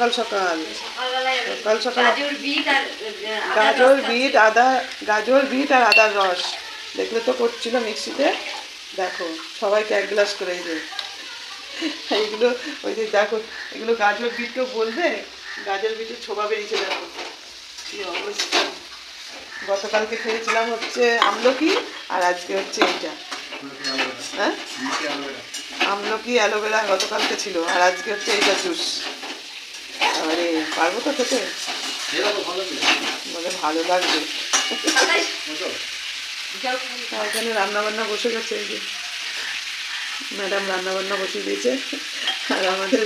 সকাল সকাল। সকাল সকাল- গাজর বিট বিট আদা গাজর বিট আর আদার রস। দেখলে তো করছিল মিক্সিতে। দেখো সবাইকে এক গ্লাস করে এই যে। এইগুলো ওই যে দেখো এগুলো গাজর বিটও বলবে? গাজর বিটের ছোবা বেরিয়েছে দেখো। কি অবস্থা। গতকালকে খেয়েছিলাম হচ্ছে আমলকি আর আজকে হচ্ছে এইটা। হ্যাঁ? আমলকি অ্যালোভেরা গতকালকে ছিল আর আজকে হচ্ছে এইটা জুস। আরে, পারব তো খেতে? বলে ভালো লাগবে। এখানে রান্না বান্না বসে গেছে এই যে। ম্যাডাম রান্না বান্না বসে দিয়েছে। আর আমাদের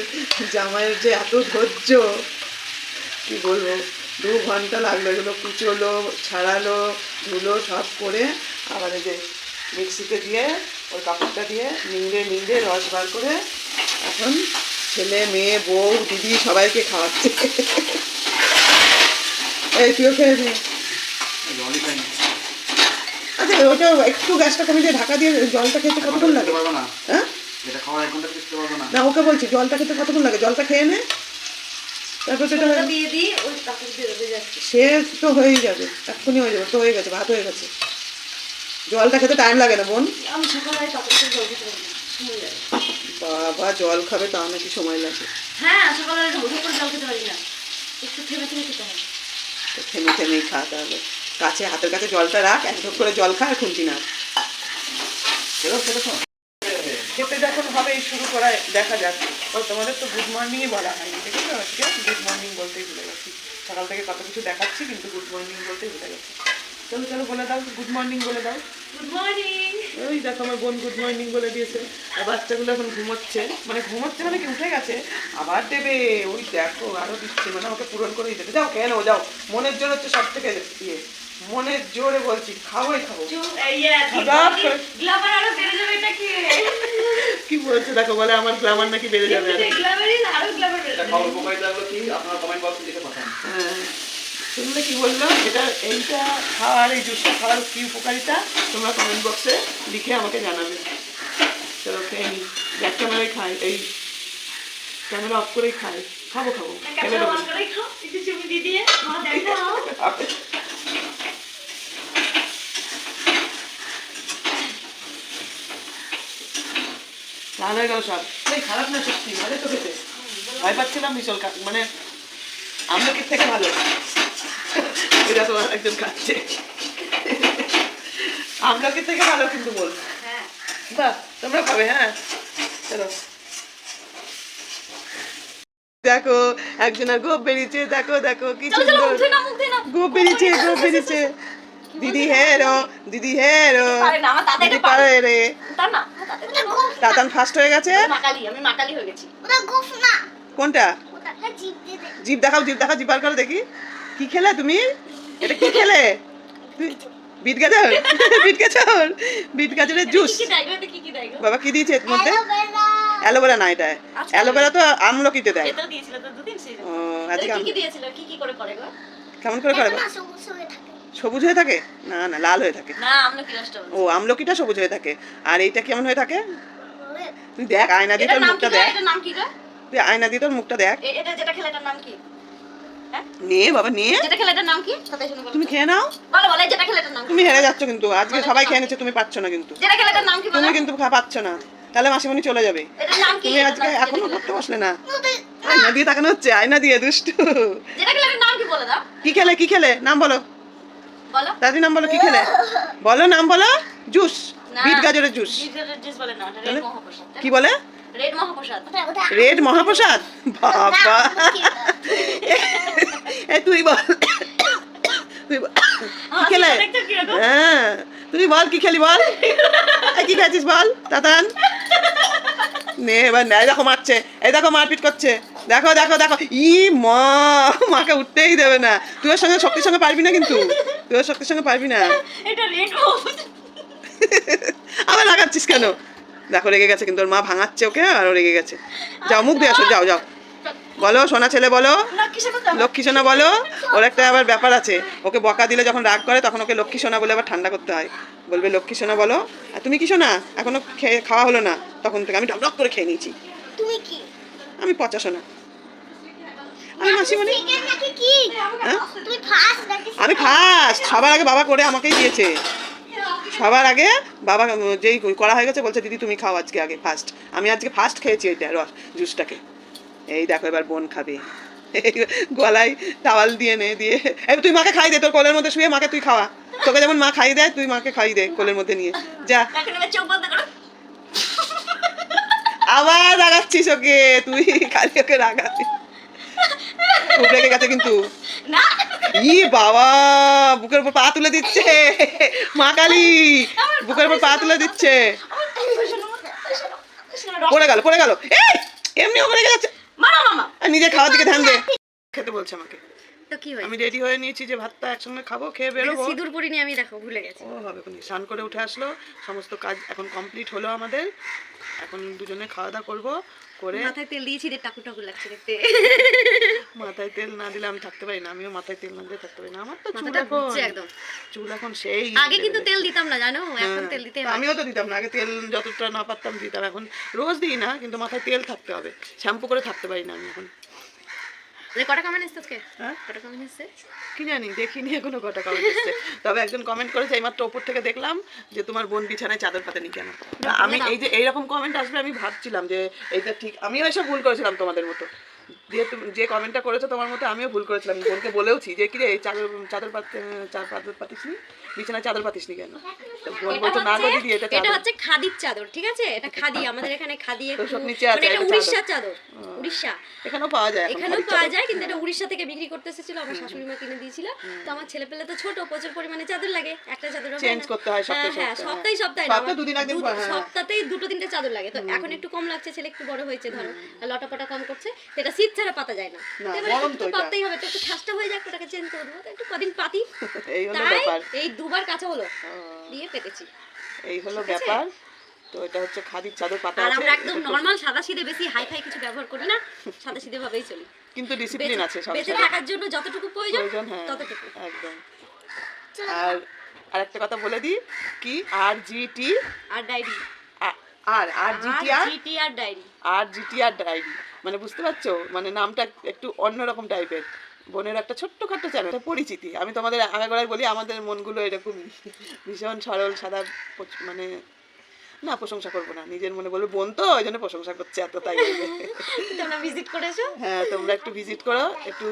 জামাইয়ের যে এত ধৈর্য, কি বলব, দু ঘণ্টা লাগল এগুলো কুচোলো, ছাড়ালো, ধুলো সব করে আবার এই যে মিক্সিতে দিয়ে ওই কাপড়টা দিয়ে নিংড়ে নিংড়ে রস বার করে এখন ছেলে মেয়ে বউ দিদি সবাইকে খাওয়াচ্ছে। এই তুইও খেয়ে নে। আচ্ছা ওটা একটু গ্যাসটা কমে দিয়ে ঢাকা দিয়ে জলটা খেতে কতক্ষণ লাগে? হ্যাঁ? না। ওকে বলছি জলটা খেতে কতক্ষণ লাগে? জলটা খেয়ে নে। তারপর সেটা সে তো হয়েই যাবে এক্ষুনি হয়ে যাবে তো হয়ে গেছে ভাত হয়ে গেছে। জলটা খেতে টাইম লাগে না বোন। আমি সকালবেলায় বাবা জল খাবে তাও নাকি সময় লাগে। হ্যাঁ সকালবেলা হুট করে জল খেতে পারি না। একটু থেমে থেমে খেতে হয়। তো থেমে থেমেই খা তাহলে। কাছে হাতের কাছে জলটা রাখ এক ঢোক করে জল খা আর খুঁটি না খেতে যখন হবে শুরু করা দেখা যাক। ও তোমাদের তো গুড মর্নিংই বলা হয়নি দেখেছ আজকে? গুড মর্নিং বলতেই ভুলে গেছি। সকাল থেকে কত কিছু দেখাচ্ছি কিন্তু গুড মর্নিং বলতেই ভুলে গেছি। চলো চলো বলে দাও গুড মর্নিং বলে দাও। গুড মর্নিং ওই দেখো আমার বোন গুড মর্নিং বলে দিয়েছে। আর বাচ্চাগুলো এখন ঘুমোচ্ছে। মানে ঘুমোচ্ছে মানে কি উঠে গেছে। আবার দেবে। ওই দেখো আরও দিচ্ছে। মানে ওকে পূরণ করেই দেবে যাও কেন যাও। মনের জোর হচ্ছে সব থেকে ইয়ে। মনের জোরে বলছি খাবোই খাব। করে- কি? কি বলছে? দেখো বলে আমার গ্লামার নাকি বেড়ে যাবে। আরও। গ্লামারই আরও গ্লামার বেড়ে যাবে। হ্যাঁ। শুনলে কি বলল? এটা এইটা খাওয়ার এই জুসটা খাওয়ার কি উপকারিতা? তোমরা কমেন্ট বক্সে লিখে আমাকে জানাবে। চলো খেয়ে নি। ব্যাক ক্যামেরায় খাই এই ক্যামেরা অফ করেই খাই। খাব খাব। খেলে দেবো ভালো হয়ে গেল সব। এই খারাপ না সত্যি ভালো তো খেতে। ভয় পাচ্ছিলাম কা- মানে আমলকির থেকে ভালো। এটা তোমার একজন খাচ্ছে আমলকির থেকে ভালো কিন্তু বল। হ্যাঁ। তোমরা খাবে হ্যাঁ? চলো। দেখো একজনের গোপ বেরিয়েছে দেখো দেখো কি চলো চলো সুন্দর। মুখ ধুই না মুখ ধুই না গোপ বেরিয়েছে গোপ বেরিয়েছে। দিদি হেরো হেরো পারে। রে। তাতান ফার্স্ট হয়ে গেছে? মাকালি আমি মাকালি হয়ে গেছি। ওটা গোফ না। কোনটা? দে। জিপ দেখাও জিপ দেখাও জিপ বার করো দেখি। কি খেলে তুমি? এটা কি খেলে? তুই- বিট গাজর? বিট গাজর? বিট গাজরের জুস? বাবা কি দিয়েছে এর মধ্যে? অ্যালোভেরা। না এটা। আচ্ছা। অ্যালোভেরা তো আমলকিতে দেয়। এটাও দিয়েছিল তো দুদিন সেই ও আজকে কি কি দিয়েছিল? কি কি করে করে গো? কেমন করে করে সবুজ হয়ে থাকে। সবুজ হয়ে থাকে? না না লাল হয়ে থাকে। ও আমলকিটা সবুজ হয়ে থাকে। আর এইটা কেমন হয়ে থাকে? তুই দেখ আয়না দিয়ে তোর মুখটা দেখ। এটার নাম কি গো? তুই আয়না দিয়ে তোর মুখটা দেখ। এটা যেটা খেলে নাম কি? নে বাবা নে যেটা খেলে এটার নাম কি? তুমি খেয়ে নাও। বলো বলো যেটা খেলে এটার নাম তুমি হেরে যাচ্ছ কিন্তু আজকে সবাই খেয়ে নিচ্ছে তুমি পাচ্ছ না কিন্তু। যেটা খেলে এটার নাম কি তুমি কিন্তু পাচ্ছ না। তাহলে মাসিমণি চলে যাবে। এটার নাম কি? তুমি আজকে এখনও করতে বসলে না। আয়না দিয়ে তাকানো হচ্ছে আয়না দিয়ে দুষ্টু। যেটা খেলে নাম কি বলে দাও? কি খেলে কি খেলে? নাম বলো। বলো। দাদি নাম বলো কি খেলে? বলো নাম বলো। জুস। বিট গাজরের জুস। কি বলে? রেড মহাপ্রসাদ। রেড মহাপ্রসাদ? বাবা। এ তুই বল। তুই কি খেলে? হ্যাঁ। তুই বল কি খেলি বল? কি খাচ্ছিস বল তাতান? নে এবার নে। এই দেখো মারছে। এই দেখো মারপিট করছে। দেখো দেখো দেখো। ই মা মাকে উঠতেই দেবে না। তুই ওর সঙ্গে শক্তির সঙ্গে পারবি না কিন্তু। তুই ওর শক্তির সঙ্গে পারবি না। এটা রেড মহাপ্রসাদ। আবার লাগাচ্ছিস কেন? দেখো রেগে গেছে কিন্তু ওর মা ভাঙাচ্ছে ওকে আর ও রেগে গেছে। যাও মুখ দিয়ে আসো যাও যাও। বলো সোনা ছেলে বলো। লক্ষ্মী সোনা বলো। ওর একটা আবার ব্যাপার আছে। ওকে বকা দিলে যখন রাগ করে তখন ওকে লক্ষ্মী সোনা বলে আবার ঠান্ডা করতে হয়। বলবে লক্ষ্মী সোনা বলো। আর তুমি কি সোনা? এখনও খেয়ে খাওয়া হলো না। তখন থেকে আমি ডক করে খেয়ে নিয়েছি। তুমি কি? আমি পচা সোনা। আমি মাসি মানে চিকেন নাকি কি? হ্যাঁ? আমি ফার্স্ট সবার আগে বাবা করে আমাকেই দিয়েছে। সবার আগে বাবা যেই করা হয়ে গেছে বলছে দিদি তুমি খাও আজকে আগে ফার্স্ট আমি আজকে ফার্স্ট খেয়েছি এটা রস জুসটাকে এই দেখো এবার বোন খাবে। গলায় টাওয়াল দিয়ে নে দিয়ে। এই তুই মাকে খাই দে তোর কোলের মধ্যে শুয়ে মাকে তুই খাওয়া। তোকে যেমন মা খাই দেয় তুই মাকে খাই দে কোলের মধ্যে নিয়ে। যা। আবার রাগাচ্ছিস ওকে তুই খালি ওকে রাগাচ্ছিস খুব রেগে গেছে কিন্তু। না। ই বাবা বুকের উপর পা তুলে দিচ্ছে। মা কালী বুকের উপর পা তুলে দিচ্ছে। পড়ে গেল পড়ে গেল। এই এমনি মামা। আর নিজে খাওয়ার দিকে ধ্যান দে। খেতে বলছে আমাকে। তো কি আমি রেডি হয়ে নিয়েছি যে ভাতটা একসঙ্গে খাব খেয়ে বেরোবো। সিঁদুর পরিনি আমি দেখো ভুলে গেছি। ও হবে স্নান করে উঠে আসলো। সমস্ত কাজ এখন কমপ্লিট হলো আমাদের। এখন দুজনে খাওয়া দাওয়া করব করে মাথায় তেল দিয়েছি রে টাকু টাকু লাগছে দেখতে। মাথায় তেল না দিলে আমি থাকতে পারি না আমিও মাথায় তেল না দিয়ে থাকতে পারি না আমার তো চুল এখন একদম। চুল এখন সেই আগে কিন্তু তেল দিতাম না জানো? এখন হ্যাঁ, তেল দিতে আমিও তো দিতাম না আগে তেল যতটা না পারতাম দিতাম এখন রোজ দিই না কিন্তু মাথায় তেল থাকতে হবে শ্যাম্পু করে থাকতে পারি না আমি এখন। কটা কমেন্ট এসছে আজকে? হ্যাঁ? কটা কমেন্ট এসছে? কি জানি দেখিনি এখনও কটা কমেন্ট এসছে। তবে একজন কমেন্ট করেছে এইমাত্র ওপর থেকে দেখলাম যে তোমার বোন বিছানায় চাদর পাতেনি কেন? আমি এই যে এইরকম কমেন্ট আসবে আমি ভাবছিলাম যে এইটা ঠিক আমিও এসব ভুল করেছিলাম তোমাদের মতো। দিয়ে তুমি যে কমেন্টটা করেছ তোমার মতো আমিও ভুল করেছিলাম। বোনকে বলেওছি যে কি রে চাদর চাদর পাত চাদর চাদর পাতিসনি বিছানায় চাদর পাতিসনি কেন? বোন বলছে না গো দিদি এটা এটা হচ্ছে খাদির চাদর ঠিক আছে? এটা খাদি আমাদের এখানে খাদি সব নিচে আছে মানে এটা একটা উড়িষ্যার চাদর। উড়িষ্যা। এখানেও পাওয়া যায় এখানেও পাওয়া যায় কিন্তু এটা উড়িষ্যা থেকে বিক্রি করতে এসেছিল আমার শাশুড়ি মা কিনে দিয়েছিল। তো আমার ছেলে পেলে তো ছোট প্রচুর পরিমাণে চাদর লাগে। একটা চাদর Change করতে হয় সপ্তাহে হ্যাঁ সপ্তাহে, সপ্তাহে সপ্তাহে সপ্তাহে দুদিন পর, হ্যাঁ। সপ্তাহতেই দুটো তিনটে চাদর লাগে। তো এখন একটু কম লাগছে ছেলে একটু বড় হয়েছে ধরো। লটাপটা কম করছে এটা শীত ছাড়া পাতা যায় না। গরম একটু তো হবে তো একটু ঠাসটা হয়ে যাক ওটাকে চেঞ্জ করে দেবো একটু কদিন পাতি। এই হলো তাই ব্যাপার। এই দুবার কাঁচা হলো দিয়ে পেতেছি। এই হলো ব্যাপার। তো এটা হচ্ছে খাদির চাদর পাতা আর আমরা একদম নর্মাল সাদা সিধে বেশি হাই ফাই কিছু ব্যবহার করি না সাদা সিধে ভাবেই চলি। কিন্তু ডিসিপ্লিন আছে সব বেঁচে থাকার জন্য যতটুকু প্রয়োজন হ্যাঁ ততটুকু। একদম। আর আরেকটা কথা বলে দিই কি? আর জি টি আর ডায়েরি আর আর G T R? G T R diary আর জিটি আর ডায়েরি মানে বুঝতে পারছ? মানে নামটা একটু অন্যরকম টাইপের বোনের একটা ছোট্টখাট্ট চ্যানেল একটা পরিচিতি। আমি তোমাদের আগাগোড়ায় বলি আমাদের মনগুলো এরকমই ভীষণ সরল সাদা মানে না প্রশংসা করব না। নিজের মনে বলব বোন তো ওই জন্য প্রশংসা করছে এত তাই। তোমরা ভিজিট করে এসো হ্যাঁ তোমরা একটু ভিজিট করো একটু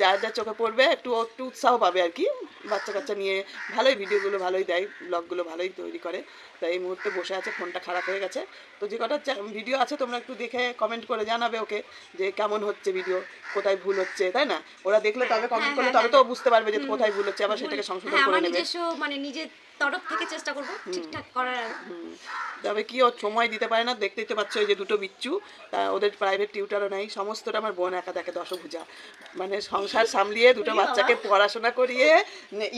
যার যা চোখে পড়বে একটু একটু উৎসাহ পাবে আর কি। বাচ্চা কাচ্চা নিয়ে ভালোই ভিডিওগুলো ভালোই দেয় ব্লগগুলো ভালোই তৈরি করে। তাই এই মুহূর্তে বসে আছে ফোনটা খারাপ হয়ে গেছে। তো যে কটা ভিডিও আছে তোমরা একটু দেখে কমেন্ট করে জানাবে ওকে যে কেমন হচ্ছে ভিডিও কোথায় ভুল হচ্ছে তাই না? ওরা দেখলে তবে কমেন্ট করলে তবে তো বুঝতে পারবে যে কোথায় ভুল হচ্ছে আবার সেটাকে সংশোধন হ্যাঁ করে নেবে। মানে নিজের তরফ থেকে চেষ্টা করব ঠিকঠাক করার তবে কি ও সময় দিতে পারে না দেখতেই তো পাচ্ছ এই যে দুটো বিচ্ছু তা ওদের প্রাইভেট টিউটারও নেই সমস্তটা আমার বোন একা দেখে দশভুজা। মানে সংসার সামলিয়ে দুটো বাচ্চাকে পড়াশোনা করিয়ে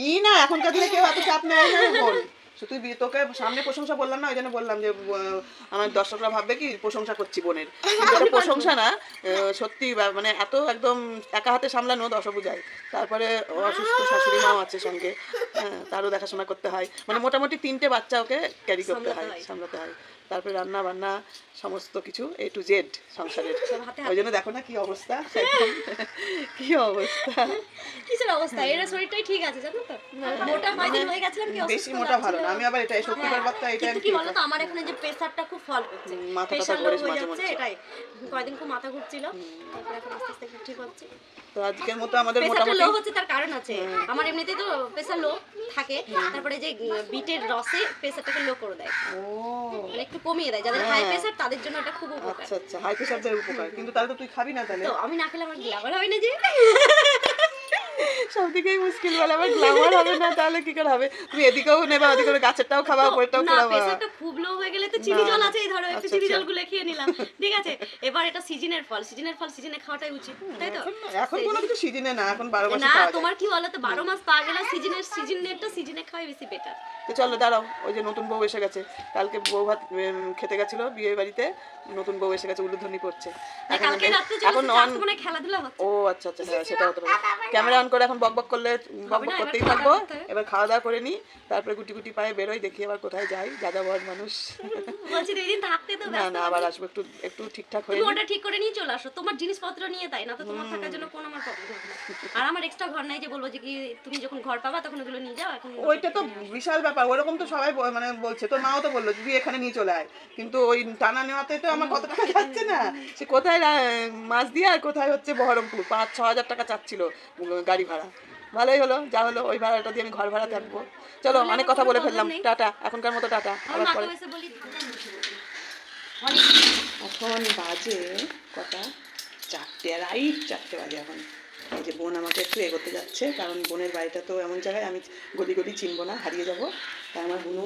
ই না এখনকার দিনে কেউ এত চাপ নেয় না বোন। বি- তোকে সামনে প্রশংসা বললাম না ওই জন্য বললাম যে আমার দর্শকরা ভাববে কি প্রশংসা করছি বোনের। প্রশংসা না সত্যি মানে এত একদম একা হাতে সামলানো দশ বুঝায় তারপরে অসুস্থ শাশুড়ি মাও আছে সঙ্গে হ্যাঁ তারও দেখাশোনা করতে হয়। মানে মোটামুটি তিনটে বাচ্চা ওকে ক্যারি করতে হয়। সামলাতে হয়। তারপরে রান্না বান্না সমস্ত কিছু এ টু জেড সংসারের। ওই জন্য দেখো না কি অবস্থা? কি অবস্থা? কিসের অবস্থা? এরা শরীরটাই ঠিক আছে জানো তো? মোটা কয়দিন হয়ে গেছিলাম কি বেশি মোটা ভালো না। আমি আবার এটা সত্যিকার এটা কি বলতো আমার এখন যে প্রেসারটা খুব ফল করছে। হুম, মাথা টাথা প্রেসার লো ঘোরে হয়ে মাঝে যাচ্ছে মাঝে। এটাই। কয়দিন খুব মাথা ঘুরছিল। তারপরে এখন আস্তে আস্তে ঠিক হচ্ছে। তো আজকের মতো আমাদের মোটামুটি লো হচ্ছে তার কারণ আছে। আমার এমনিতেই তো প্রেসার লো থাকে তারপরে যে বিটের রসে প্রেসারটাকে লো করে দেয়। ও। মানে একটু কমিয়ে দেয় যাদের হাই প্রেসার তাদের জন্য এটা খুব উপকার। আচ্ছা আচ্ছা হাই প্রেশারদের উপকার। কিন্তু তাহলে তো তুই খাবি না তাহলে? তো আমি না খেলে আমার গ্লাবার হয় না যে। সব দিকেই মুশকিল বলে আবার গ্লামার হবে না তাহলে কি করে হবে? তুমি এদিকেও নেবে ওদিকে করে গাছেরটাও খাবা প্রেসারটা খুব। লো হয়ে গেলে তো চিনি জল আছে এই ধরো একটু আচ্ছা, চিনি আচ্ছা। জল গুলে খেয়ে নিলাম। ঠিক আছে এবার এটা সিজনের ফল। সিজনের ফল সিজনে খাওয়াটাই উচিত তাই তো? এখন- এখন কোনো কিছু সিজনে না এখন বারো মাসে না তোমার কি বলো তো বারো মাস পাওয়া গেলে সিজনের সিজনেরটা সিজনে খাওয়াই বেশি বেটার তো চলো দাঁড়াও ওই যে নতুন বউ এসে গেছে। কালকে বউ ভাত খেতে গেছিল বিয়ে বাড়িতে নতুন বউ এসে গেছে উলুধ্বনি করছে। এখন মানে খেলাধুলা ও আচ্ছা আচ্ছা সেটা হতে পারে ক্যামেরা অন করে এখন বক বক করলে বক বক করতেই থাকব। এবার খাওয়া দাওয়া করে নিই তারপরে গুটি গুটি পায়ে বেরোই দেখি আবার কোথায় যাই বড় মানুষ বলছি দুই দিন থাকতে তো না না আবার আসব একটু একটু ঠিকঠাক হয়ে তুমি ওটা ঠিক করে নিয়ে চলে আসো। তোমার জিনিসপত্র নিয়ে তাই না? তো তোমার থাকার জন্য কোনো আমার প্রবলেম হবে আর আমার এক্সট্রা ঘর নাই যে বলব যে কি তুমি যখন ঘর পাবা তখন ওগুলো নিয়ে যাও এখন ওইটা তো বিশাল ব্যাপার। ওরকম তো সবাই মানে বলছে। তোর মাও তো বলল তুই এখানে নিয়ে চলে আয়। কিন্তু ওই টানা নেওয়াতে তো আমার কত টাকা যাচ্ছে না। সে কোথায় মাছ দিয়ে আর কোথায় হচ্ছে বহরমপুর? পাঁচ ছ হাজার টাকা চাচ্ছিল গাড়ি ভাড়া। ভালোই হলো যা হলো ওই ভাড়াটা দিয়ে আমি ঘর ভাড়া থাকব। চলো অনেক কথা বলে ফেললাম। টাটা এখনকার মতো টাটা। আবার পরে। বলি এখন বাজে কটা? চারটে রাইট চারটে বাজে এখন। এই যে বোন আমাকে একটু এগোতে যাচ্ছে, কারণ বোনের বাড়িটা তো এমন জায়গায় আমি গলি গলি চিনবো না, হারিয়ে যাব। তাই আমার বুনু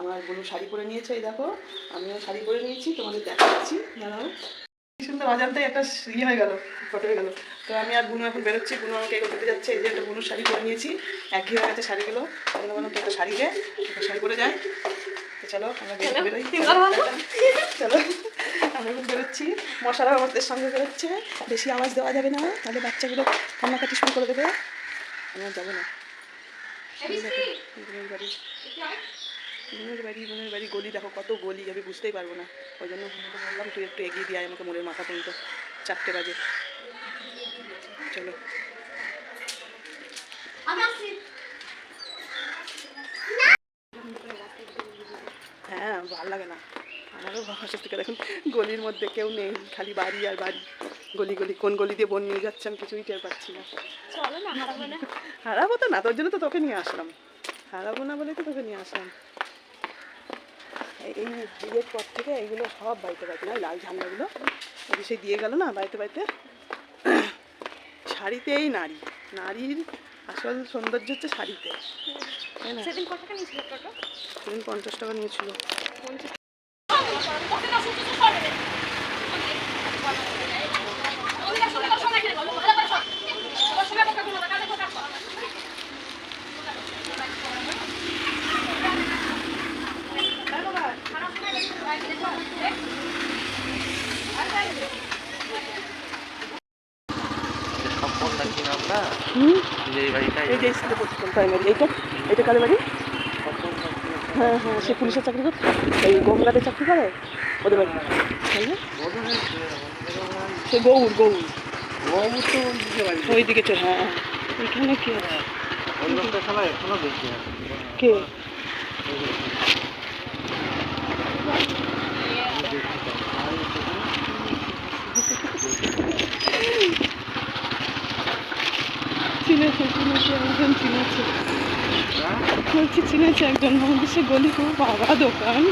আমার বুনু শাড়ি পরে নিয়েছে, এই দেখো। আমিও শাড়ি পরে নিয়েছি, তোমাদের দেখাচ্ছি। দাঁড়াও। সুন্দর অজান্তাই একটা ইয়ে হয়ে গেল, ফটো হয়ে গেল। তো আমি আর বুনু এখন বেরোচ্ছি, বুনু আমাকে এগোতে যাচ্ছে। এই যে একটা বুনুর শাড়ি পরে নিয়েছি একই হয়ে গেছে শাড়িগুলো। বললাম বললাম তো একটা শাড়ি দে একটা শাড়ি পরে তো চলো আমরা বেরোই। চলো আমরা এখন বেরোচ্ছি। মশারা আমাদের সঙ্গে বেরোচ্ছে। বেশি আওয়াজ দেওয়া যাবে না। তাহলে বাচ্চাগুলো কান্নাকাটি শুরু করে দেবে। আমরা যাব না। বোনের বাড়ি। বোনের বাড়ি বোনের বাড়ি গলি। দেখো কত গলি। আমি বুঝতেই পারব না। ওই জন্য বললাম তুই একটু এগিয়ে দিয়ে আমাকে মোড়ের মাথা পর্যন্ত। চারটে বাজে। চলো হ্যাঁ ভালো লাগে না। আমারও বাসা থেকে দেখুন গলির মধ্যে কেউ নেই খালি বাড়ি আর বাড়ি। গলি গলি কোন গলি দিয়ে বোন নিয়ে যাচ্ছে আমি কিছুই টের পাচ্ছি না। চলো না হারাবো না। হারাবো তো না তোর জন্য তো তোকে নিয়ে আসলাম। হারাবো না বলে তো তোকে নিয়ে আসলাম। এই এই বিয়ের পর থেকে এইগুলো সব বাড়িতে বাড়িতে না লাল ঝান্ডাগুলো ওই সেই দিয়ে গেল না বাড়িতে বাড়িতে। শাড়িতেই নারী। নারীর আসল সৌন্দর্য হচ্ছে শাড়িতে। সেদিন পঞ্চাশ টাকা নিয়েছিল। সম্পদ নাকি নামটা? হুম? যে এই বাড়িটা এই যে স্কুলে পড়ছিলাম এইটা? এটা বাড়ি? হ্যাঁ হ্যাঁ সে পুলিশের চাকরি করছে। এই গঙ্গাতে চাকরি করে? ওদের বাড়ি। তাই না? সে গৌর গৌর ওই দিকে চল হ্যাঁ কে সবাই এখনও আছে কে? চিনেছে চিনেছে, একজন চিনেছে। বলছি চিনেছে একজন আমাদের সে গলি খুব বাবা দোকান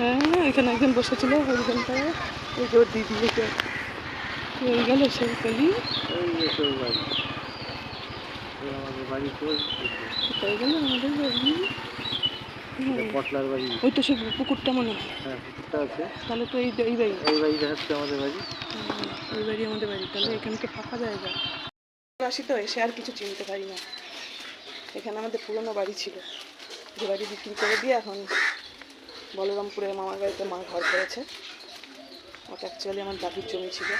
হ্যাঁ এখানে একজন বসেছিল ওইখানটায় ওই যে ওর দিদি হয়ে গেল সেই গলি। আমাদের বাড়ি? আমাদের পটলার বাড়ি। ওই তো সে পুকুরটা মনে হয়। হ্যাঁ পুকুরটা আছে। তাহলে তো এই এই বাড়ি। এই হচ্ছে আমাদের বাড়ি। আমাদের বাড়ি। তাহলে এখানে তো ফাঁকা জায়গা? আসি তো এসে আর কিছু চিনতে পারি না। এখানে আমাদের পুরনো বাড়ি ছিল। যে বাড়ি বিক্রি করে দিয়ে এখন বলরামপুরে মামার বাড়িতে মা ঘর করেছে। ওটা অ্যাকচুয়ালি আমার দাদুর জমি ছিল।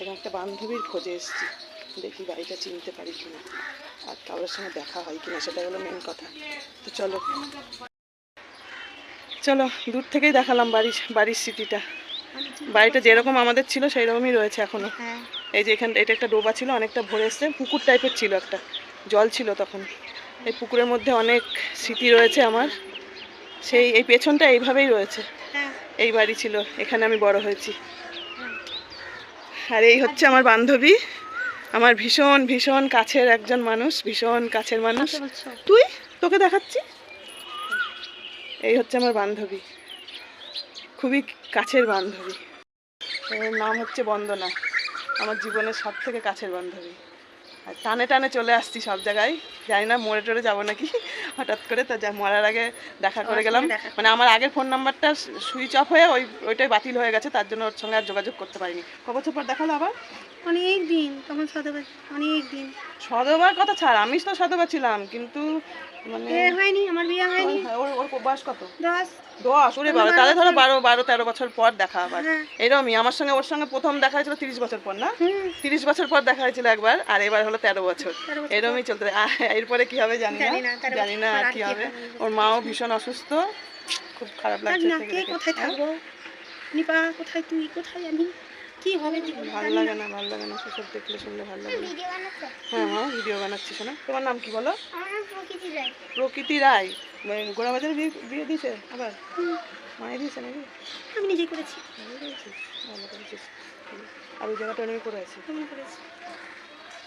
এখানে একটা বান্ধবীর খোঁজে এসেছি। দেখি বাড়িটা চিনতে পারি কিনা। আর কারোর সঙ্গে দেখা হয় কিনা সেটা হলো মেন কথা। তো চলো। চলো দূর থেকেই দেখালাম বাড়ির বাড়ির স্মৃতিটা। বাড়িটা যেরকম আমাদের ছিল সেই রকমই রয়েছে এখনও। হ্যাঁ। এই যে এখান এটা একটা ডোবা ছিল অনেকটা ভরে এসছে। পুকুর টাইপের ছিল একটা। জল ছিল তখন। এই পুকুরের মধ্যে অনেক স্মৃতি রয়েছে আমার। সেই এই পেছনটা এইভাবেই রয়েছে। হ্যাঁ। এই বাড়ি ছিল এখানে আমি বড় হয়েছি। আর এই হচ্ছে আমার বান্ধবী। আমার ভীষণ ভীষণ কাছের একজন মানুষ ভীষণ কাছের মানুষ। তুই? তোকে দেখাচ্ছি? এই হচ্ছে আমার বান্ধবী। খুবই কাছের বান্ধবী। এর নাম হচ্ছে বন্দনা। আমার জীবনের সব থেকে কাছের বান্ধবী। আর টানে টানে চলে আসছি সব জায়গায়। জানি না মোড়ে টোড়ে যাব নাকি? হঠাৎ করে তা যা মরার আগে দেখা করে গেলাম। মানে আমার আগের ফোন নাম্বারটা সুইচ অফ হয়ে ওই ওইটাই বাতিল হয়ে গেছে তার জন্য ওর সঙ্গে আর যোগাযোগ করতে পারিনি। ক বছর পর দেখাল আবার? অনেক দিন তখন সদবা অনেক দিন সদবার কথা ছাড় আমি তো সদবা ছিলাম কিন্তু মানে হয়নি আমার বিয়ে হয়নি। ওর ওর বয়স কত? দশ। দশ ওরে বারো তাহলে ধরো বারো বারো তেরো বছর পর দেখা আবার। এরমই আমার সঙ্গে ওর সঙ্গে প্রথম দেখা হয়েছিল তিরিশ বছর পর না? তিরিশ বছর পর দেখা হয়েছিল একবার আর এবার হলো তেরো বছর। এরমই চলতে। এরপরে কি হবে জানি জানি না জানি না কি হবে। ওর মাও ভীষণ অসুস্থ। খুব খারাপ লাগছে। কোথায় হ্যাঁ? থাকব নিপা কোথায় তুই? কোথায় আমি কি হবে ভালো লাগে না। ভালো লাগে না সেসব দেখলে শুনলে ভালো লাগে না। হ্যাঁ হ্যাঁ ভিডিও বানাচ্ছি শোনা। তোমার নাম কি বলো? প্রকৃতি রায়। প্রকৃতি রায়। মানে বিয়ে বিয়ে দিয়েছে আবার? মায়ের দিয়েছে নাকি? আমি নিজেই করেছি। ভালো করেছিস। আর ওই জায়গাটা আমি করে আছি।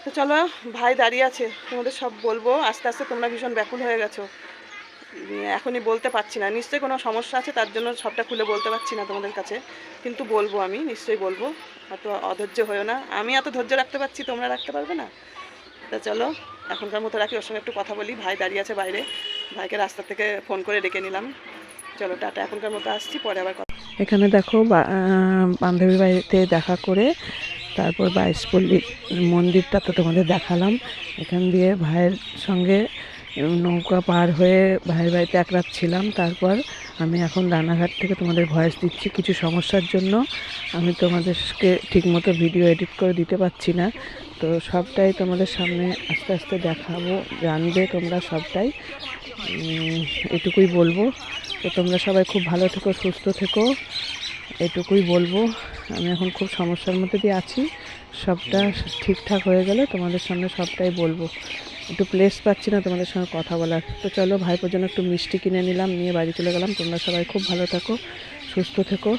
তো চলো ভাই দাঁড়িয়ে আছে। তোমাদের সব বলব। আস্তে আস্তে তোমরা ভীষণ ব্যাকুল হয়ে গেছো। এখনই বলতে পারছি না। নিশ্চয়ই কোনো সমস্যা আছে, তার জন্য সবটা খুলে বলতে পারছি না তোমাদের কাছে। কিন্তু বলব আমি, নিশ্চয়ই বলব। এত অধৈর্য হয়েও না। আমি এত ধৈর্য রাখতে পারছি, তোমরা রাখতে পারবে না? তা চলো, এখনকার মতো রাখি, ওর সঙ্গে একটু কথা বলি। ভাই দাঁড়িয়ে আছে বাইরে। ভাইকে রাস্তা থেকে ফোন করে ডেকে নিলাম। চলো, টাটা। এখনকার মতো আসছি, পরে আবার কথা এখানে দেখো বান্ধবীর বাড়িতে দেখা করে, তারপর বাইশপল্লী মন্দিরটা তো তোমাদের দেখালাম। এখান দিয়ে ভাইয়ের সঙ্গে নৌকা পার হয়ে ভাইয়ের বাড়িতে এক রাত ছিলাম। তারপর আমি এখন রানাঘাট থেকে তোমাদের ভয়েস দিচ্ছি কিছু সমস্যার জন্য। আমি তোমাদেরকে ঠিকমতো ভিডিও এডিট করে দিতে পারছি না। তো সবটাই তোমাদের সামনে আস্তে আস্তে দেখাবো, জানবে তোমরা সবটাই। এটুকুই বলব। তো তোমরা সবাই খুব ভালো থেকো, সুস্থ থেকো। এটুকুই বলব। আমি এখন খুব সমস্যার মধ্যে দিয়ে আছি। সবটা ঠিকঠাক হয়ে গেলে তোমাদের সামনে সবটাই বলব। একটু প্লেস পাচ্ছি না তোমাদের সঙ্গে কথা বলার। তো চলো ভাইপোর জন্য একটু মিষ্টি কিনে নিলাম, নিয়ে বাড়ি চলে গেলাম। তোমরা সবাই খুব ভালো থাকো, সুস্থ থেকো।